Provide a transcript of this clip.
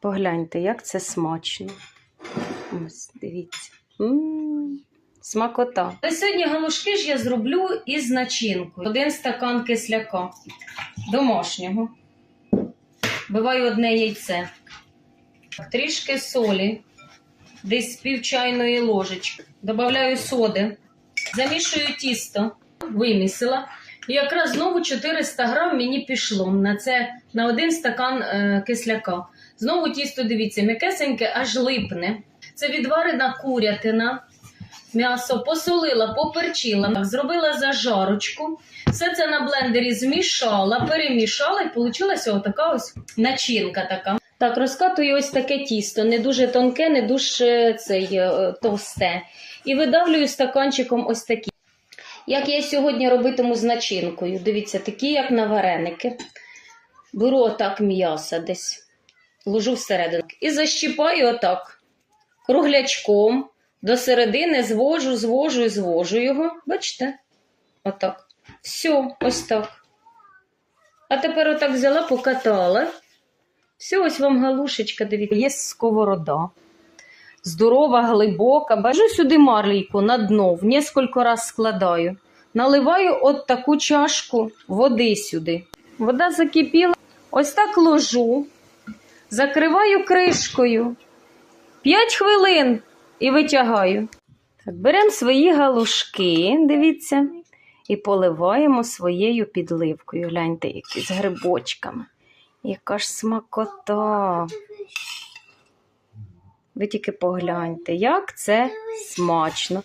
Погляньте, як це смачно. Ось, дивіться. Смакота. Але сьогодні галушки ж я зроблю із начинкою. Один стакан кисляка домашнього. Биваю одне яйце. Трішки солі, десь пів чайної ложечки. Добавляю соди. Замішую тісто, вимісила. І якраз знову 400 грам мені пішло на це на один стакан е, кисляка. Знову тісто, дивіться, м'якесеньке аж липне. Це відварена курятина. М'ясо посолила, поперчила, зробила зажарочку. Все це на блендері змішала, перемішала і вийшла отака ось начинка така. Так, розкатую ось таке тісто, не дуже тонке, не дуже цей, е, товсте. І видавлюю стаканчиком ось такі. Як я сьогодні робитиму з начинкою. Дивіться, такі, як на вареники. Беру отак м'ясо десь, ложу всередину і защіпаю отак круглячком. До середини звожу, звожу і звожу його. Бачите? Отак. Все, ось так. А тепер отак взяла, покатала. Все, ось вам галушечка, дивіться. Є сковорода. Здорова, глибока. Бажу сюди марлійку на дно, в несколько раз складаю. Наливаю от таку чашку води сюди. Вода закипіла. Ось так ложу, закриваю кришкою. 5 хвилин і витягаю. Так, беремо свої галушки, дивіться, і поливаємо своєю підливкою. Гляньте, які з грибочками. Яка ж смакота. Ви тільки погляньте, як це смачно.